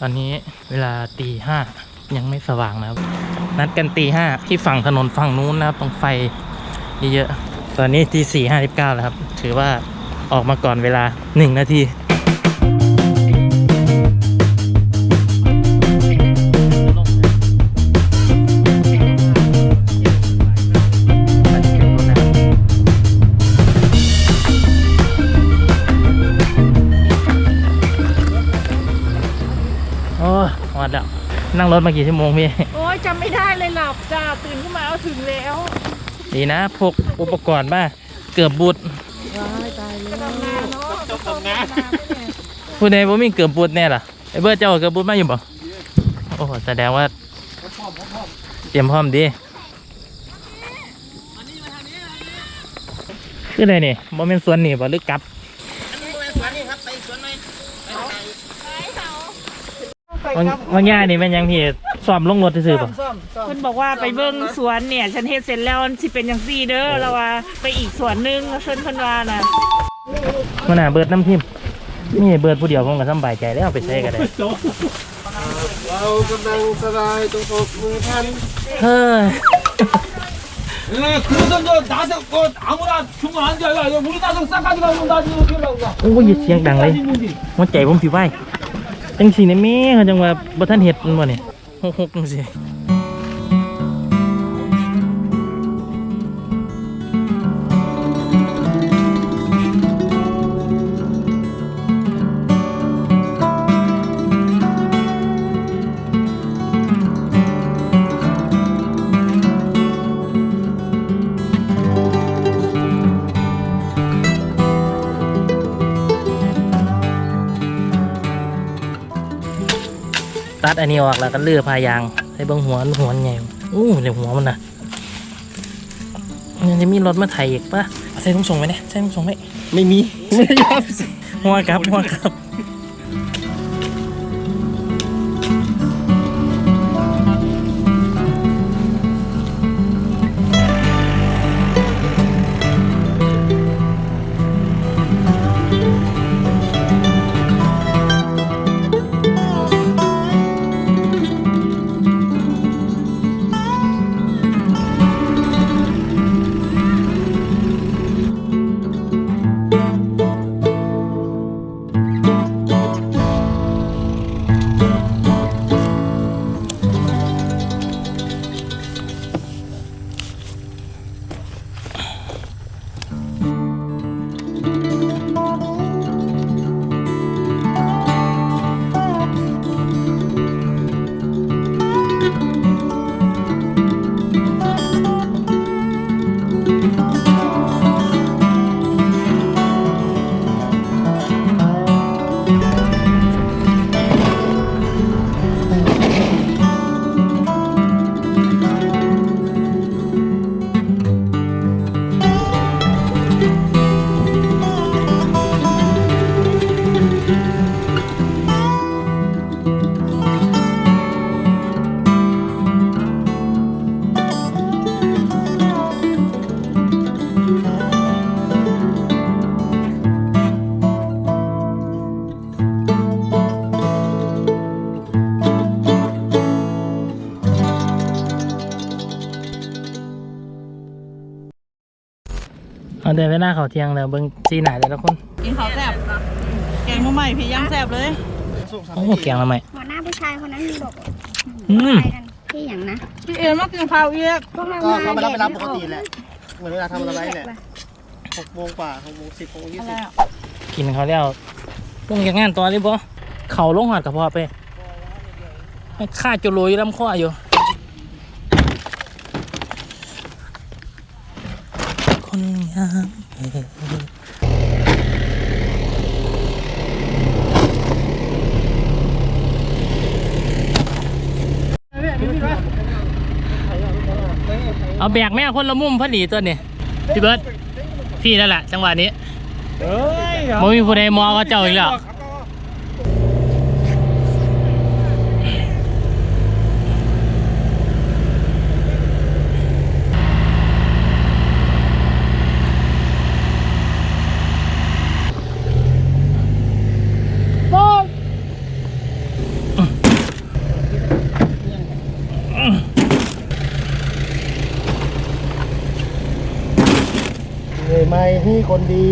ตอนนี้เวลาตีห้ายังไม่สว่างนะครับ นัดกันตีห้าที่ฝั่งถนนฝั่งนู้นนะครับตรงไฟเยอะๆตอนนี้ตีสี่ห้าสิบเก้าแล้วครับ ถือว่าออกมาก่อนเวลาหนึ่งนาที ดแล้ว นั่งรถมากี่ชั่วโมงพี่ โอ้ยจำไม่ได้เลยหลับจ้าตื่นขึ้นมาเอาถึงแล้วดีนะพกอุปกรณ์มาเกือบบุดว้ายตายแล้วทำงานเนาะทำงานผู้ใดบ่มีเกือบบุดแน่ล่ะไอ้เบิร์ดเจ้าเอาเกือบบุดมาอยู่บ่โอ้โหแสดงว่าเตรียมพร้อมดีคืออะไรนี่บ่เป็นสวนนี่บ่หรือกลับ วันวันย่านี่แมันยังพี่ซ้อมลงรถซื่อๆบ่ เพิ่นบอกว่าไปเบิ่งสวนเนี่ย ฉันเฮ็ดเสร็จแล้วมันสิเป็นอย่างซี่เด้อแล้วว่าไปอีกสวนหนึงเพิ่นเพิ่นว่าน่ะ มันน่ะเบิร์ดน้ำทิมนี่เบิร์ดผู้เดียวผมก็สำบายใจแล้วเอาไปใช้ก็ได้ เรากำลังสบายตรงอกมือท่าน เฮ้ย 예, 그래서 저 나서 그 아무나 주면 안 돼. 야, 야, 우리 나서 싸가지가 뭐 나중에 어떻게 하려고 그래. โอ้ยเสียงดังเลย หัวใจผมสิไหว จังสีในแม่เขาจังว่าบ่ท่านเห็ดมันบ่เนี่ยหกหกจังสี ตัดอันนี้ออกแล้วก็เลือพายางให้เบิ่งหัวหัวใหญ่อู้เดี๋ยวหัวมันน่ะมันจะมีรถมาไถอีกปะเอาใส่ถุงส่งไว้เนี่ยใส่ถุงส่งไว้ไม่มีไม่ยอมหัวกลับหัวกลับ เอาเดินไปหน้าเขาเที่ยงแล้วเบิ่งสีหน้าแต่ละคนกินข้าวแซ่บแกงมาใหม่พี่ย่างแซ่บเลยโอ้แกงละไหมหัวหน้าผู้ชายคนนั้นบอกอืมไปกันที่อย่างนะพี่เอ็นมากินข้าวอีกพวกเราก็เขามามารับไปรับเด็ปกติแหละเหมือนเวลาทำอะไรแหละหกโมงกว่าหกโมงสิบหกโมงยี่สิบกินเขาวแล้วพวกจากงานต่อเลยบ่เขาลงหอดกับพ่อไปให้ข้าจุลุยลำข้ออยู่ คนงามเอาแบกแม่คนละมุมพอดีตัวนี้พี่เบิร์ดพี่นั่นแหละจังหวะนี้เฮ้ยบ่มีผู้ใดมองก็เจ้าอีกแล้ว ไหมคนดี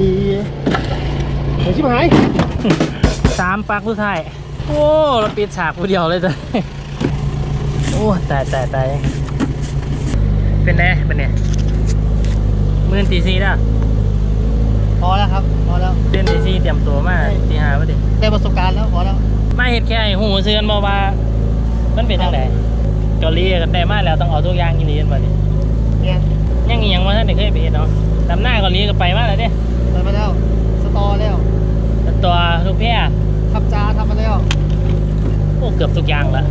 เดี๋ยวชิบหายสามปักผู้ชายโอ้เราปิดฉากผู้เดียวเลยจ้ะโอ้ตายตายตายเป็นไงเป็นไงมื่นตีซีแล้วพอแล้วครับพอแล้วเต้นตีซีเตรียมตัวมาตีห้าพอดีได้ประสบการณ์แล้วพอแล้วมาเห็ดแค่ไอ้หูเสือนบอกว่ามันเป็นทางไหนเกาหลีกันได้มาแล้วต้องเอาทุกอย่างกินดีกันบ่ดิเนี่ยยังอีหยังว่าท่านได้เคยไปเห็นเนาะ ดำหน้าเกาหลีก็ไปมาแล้วเด้เปิดมาแล้วสตอแล้วตัวลูกแพร่ทับจาทำมาแล้วโอ้เกือบทุกอย่างละ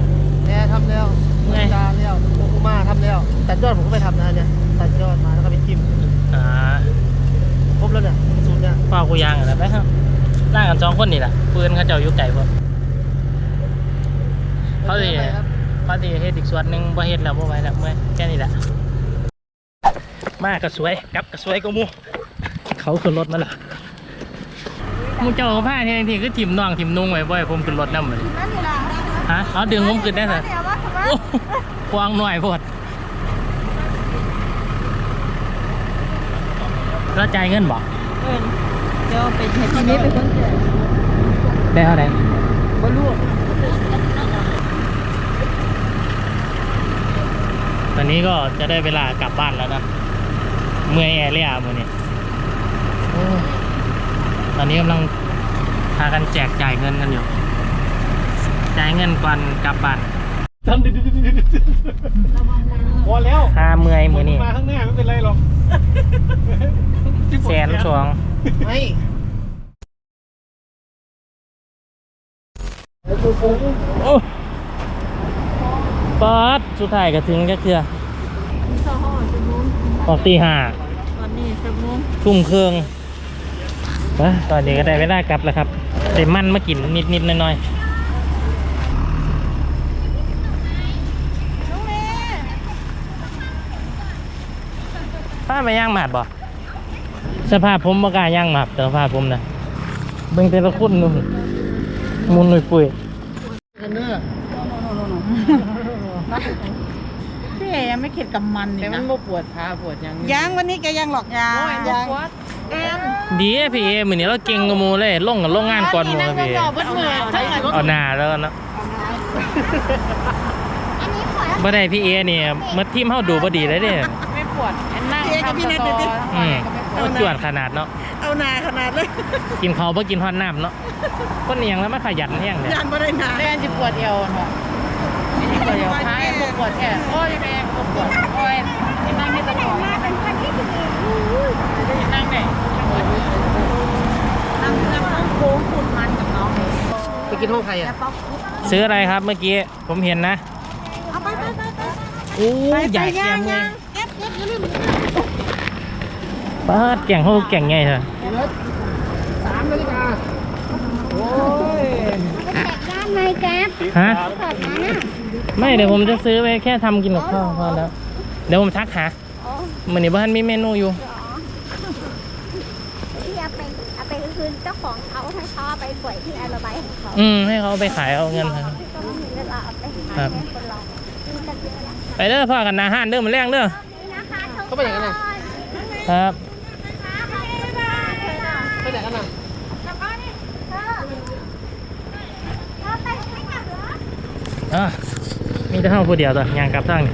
แอร์ทำแล้วไงทับจาแล้วโคคุมาทำแล้วตัดยอดผมก็ไปทำนะเนี่ยตัดยอดมาแล้วก็ไปจิ้มอ่าครบแล้วเนี่ยสูตรเนี่ยพ่อกูยางอะไรไปครับร่างกันสองคนนี่แหละปืนเขาเจ้าอยู่ไก่พวกเขาสิไปครับเขาสิเฮ็ดอีกส่วนหนึ่งบ่เฮ็ดแล้วบ่ไหวแล้วเมื่อยแค่นี้แหละ มากก็สวยกลับก็สวยก็มูเขาขึ้นรถมาละมูเจ้าผ้าเที่ยงทีคือถิ่มน่องถิ่มนุ่งไว้บ่ให้ผมขึ้นรถน้ำเลยนั่นนี่ล่ะฮะเอาดึงผมขึ้นได้สิกวางหน่อยพอดแล้วจ่ายเงินบ่เดี๋ยวไปเห็ดทีนี้ไปคนเดียวได้เท่าไหร่บ่รู้ตอนนี้ก็จะได้เวลากลับบ้านแล้วนะ เมื่อยแอร์เรียมือนี่โอ้ตอนนี้กำลังพากันแจกจ่ายเงินกันอยู่ จ่ายเงินก่อนกลับบ้านทำดิดิดิดิดิพอแล้วพาเมื่อยมือนี่มาข้างหน้าไม่เป็นไรหรอกแสนสองไม่โอ้ปอดสุดท้ายก็ถึงก็คือ ออกตีห้าตอนนี้ชั่วโมงทุ่มเครื่องไปตอนนี้ก็ได้เวลากลับแล้วครับได้มันมากินนิดนิดๆหน่อยๆป้าไม่ย่างหมาดบ่สภาพผมบ่กล้าย่างหมาดแต่สภาพผมนะเบิ่งแต่ละคนนู่นมุนหนุ่ยปุ้ย ยังไม่เข็ดกับมันนี่แต่มันะนบ่ปวดขาปวดยังยังวันนี้แกยังหลอกยางยังแอนดีอะพี่เอมือนี้เราเก่งกับหมูเลยลงกับโรงงานก่อนหมูครับพี่เอเบิ้ลเหมือนทั้งอันเอาหน้าแล้วกันเนาะอันนี้ขอแล้วบ่ได้พี่เอเนี่ยเมื่อทีมเฮาดูบ่ดีเลยเด้ไม่ปวดแอนนั่งทำสตออืมมันจวดขนาดเนาะเอานาขนาดเลยกินข้าวบ่กินฮอดน้ำเนาะคนเนียงแล้วมาขยันแห้งเนี่ยยานบ่ได้นาแอนจะปวดเอวเนาะ ปวดเอวท้ายปวดแค่โอ้ยแม่ปวดโอ้ยนั่งที่ตลอดมาเป็นพันที่ดีนั่งไหนนั่งนั่งต้องโค้งคุณมันกับน้องไปกินห้องใครอะป๊อกซื้ออะไรครับเมื่อกี้ ผมเห็นนะเอาไปไปไปไปโอ้ใหญ่แกมเลยเก็บเก็บอย่าลืมปาดแก่งเฮาแก่งไงเถอะสามนาฬิกาโอ้ยเอาไปแจกด้านในแก๊ปฮะเปิดมาน่ะ ไม่เดี๋ยวผมจะซื้อไว้แค่ทำกินกับข้าวพอแล้ว เดี๋ยวผมทักหาอ๋อมื้อนี้บ้านมีเมนูอยู่ที่เอาไปเอาไปคืนเจ้าของเขาให้เขาเอาไปปล่อยที่อาระบายของเขาอืม ให้เขาเอาไปขายเอาเงินครับ ก็ไม่มีเวลาเอาไปหาครับแม่คนเรามีกันเยอะนะไปเด้อพ่อกันนาห้านเด้อมาแรงเด้อ นี่นะคะทุกเขาไปไหนกันน่ะ ครับ ไปไหนกันน่ะแล้วก็นี่เออเราไปไม่กลับเหรอ อะ มีแต่เฮาผู้เดียวตัวยางกลับทางนี่